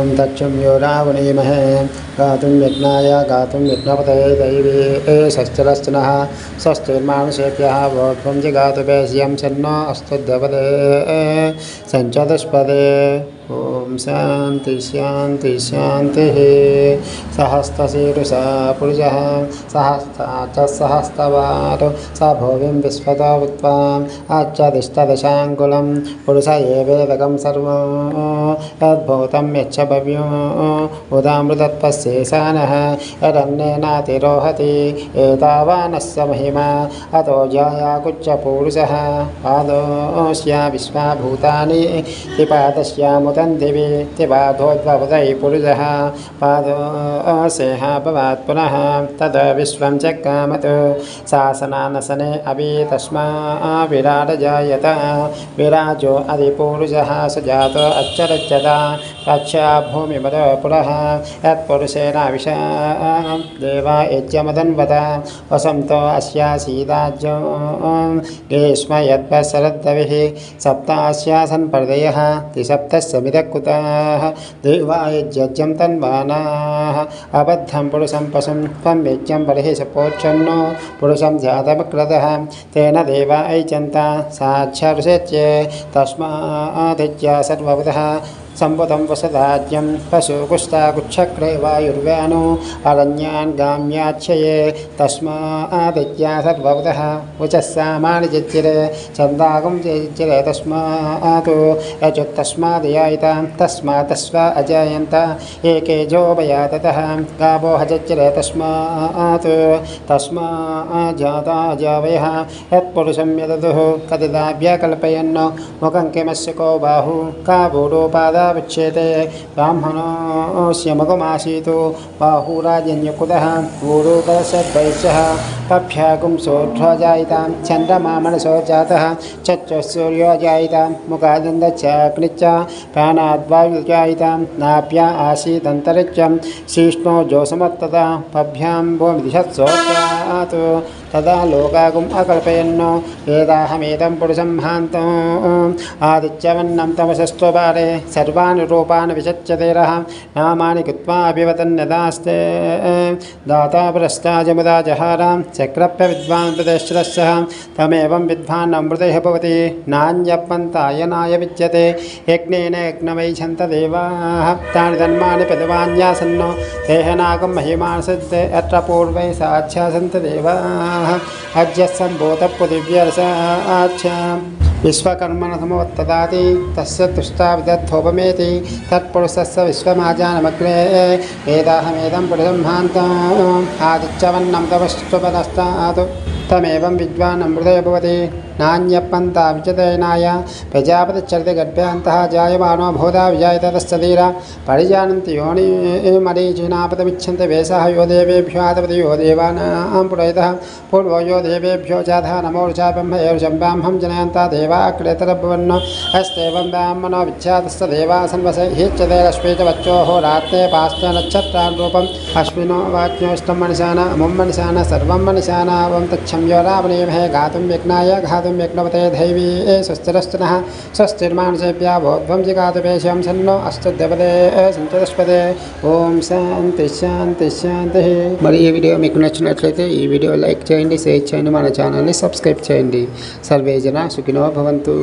ॐ तच्छं यो रावणीमहे गातुं यज्ञाय गातुं यज्ञपते दैवी षष्ठरश्चनः षष्ठिर्मानुषेभ्यः वोद्भं जिगातु पेश्यं सन्नो अस्तु द्यपदे सञ्चतुष्पदे ఓం శాంతి శాంతి శాంతి సహస్తశీరుషా పురుష సహస్రాచ సహస్తవారు స భూమిం విశ్వతో విత్వాం అచ్చదిష్టదశాంకులం పురుష ఏవేదకం సర్వం యద్భూతం యచ్చ భవ్యం ఉదామృతత్వశేషాన యదన్నేనాతిరోహతి ఏతావానస్య మహిమ అతో జాయాకుచ్చ పూరుష పాదోశ్యా విశ్వాభూతాని పిపాదశ్యాముత दिवि त्रिपादोद्भवतै पुरुषः पादोऽसेह भवात् पुनः तद् विश्वं चक्रामत् शासनानसने तस्मा विराट जायत विराजो अधिपुरुषः स जात अच्छरच्यत रक्षा भूमिमद पुरः। यत्पुरुषेण विषा देवा यज्ञमदन्वत। वसन्तो अस्यासीदाज्यो ग्रीष्म यद्वशरद्दविः सप्तास्यासन् पर्दयः त्रिसप्तस्यमिदकुताः देवा यज्ञं तन्वानाः अबद्धं पुरुषं पशुं त्वं यज्ञं बर्हि सपोच्छन्नो पुरुषं जातमक्रतः तेन देवा ऐचन्ता साक्षरुषेच्ये तस्मादित्या सर्वविधः सम्पदं वसदाज्यं पशुकुष्ठाकुच्छक्रे वायुर्व्यानो अरण्यान् गाम्याच्छये तस्मादित्या सर्वविधः उचः सामानि चिच्चिरे छन्दागं चिच्चिरे तस्मात् यचुत्तस्मादयायितां तस्मात् तस्वा अजायन्त एके जोपया ततः गावो हजच्चिरे तस्मात् तस्माजाता जावयः यत्पुरुषं यदधुः कतिदाभ्यकल्पयन् मुखं किमस्य को बाहु का भूडोपादा विच्छेते ब्राह्मणोऽस्य मुखमासीत् बाहुराजन्यकुतः भूडोकसद्वैश्यः पभ्यागुं सोऽध्वजायितां चन्द्रमामनसो जातः चक्षुसूर्यो जायितां मुखादन्दच्चाग्निच्च प्राणाद्वायुजायितां नाभ्या आसीदन्तरिक्षं शीष्णो जोसमत्तदा पभ्यां भूमिदिशत्सोऽत् तदा लोकागुम् अकल्पयन् वेदाहमेदं पुरुषं महान्तम् आदित्यवन्नं तमसस्त्वपारे सर्वाणि रूपाणि विचच्यतेरः नामानि कृत्वा अभिवतन्यदास्ते दाता पुरस्ताजमुदा जहारां, चक्रप्य विद्वान् प्रतिश्रस्यः तमेवं विद्वान् अमृतः भवति। नान्यपन्तायनाय विद्यते। यज्ञेन यज्ञमैछन्त देवाः। तानि धर्माणि पदवान्यासन्नो देहनागं महिमानसन्ते अत्र पूर्वै साध्यासन्त देवाः अज्यसम्भूतपृथिव्यरसाच्छा विश्वकर्मणसमवत्तदाति तस्य तुष्टाविदत्थोपमेति तत्पुरुषस्य विश्वमाजानमग्रे वेदाहमेदं पुरुषं हान्तम् आदित्यवन्नं तवस्त्वपदस्तात् तमेवं विद्वान् अमृतय भवति नान्यपन्ता विजतयनाय प्रजापतिचरितगर्भ्यन्तः जायमानो भूता विजायतस्तदीरा परिजानन्ति योनि मरीचिनापदमिच्छन्ति वेशः यो देवेभ्यो आतपति यो देवानां पुरयतः। पूर्वो यो देवेभ्यो जातः नमोर्चा ब्रह्मयोर्जम्बां हम जनयन्ता देवा क्रेतरभवन्न हस्तेवं ब्राह्मणो विच्छातस्य देवासन्वस हीच्यते रश्मि च वच्चोः रात्रे पाश्च नक्षत्रान् रूपम्। अश्विनो वाक्योष्टं मनिशान मुं मनिशान सर्वं मनिशानावं तच्छम्यो रावणेमहे घातुं विघ्नाय घातुं यज्ञपते दैवी ए स्वस्तिरस्तुनः स्वस्तिर्मानुषेभ्यः भोद्भं जिगातुपेशं सन्नो అష్టదేవదే సంచదస్పదే ఓం శాంతి శాంతి శాంతి మరి ఈ వీడియో మీకు నచ్చినట్లయితే ఈ వీడియో లైక్ చేయండి షేర్ చేయండి మన ఛానల్ని సబ్స్క్రైబ్ చేయండి సర్వేజన సుఖినో భవంతు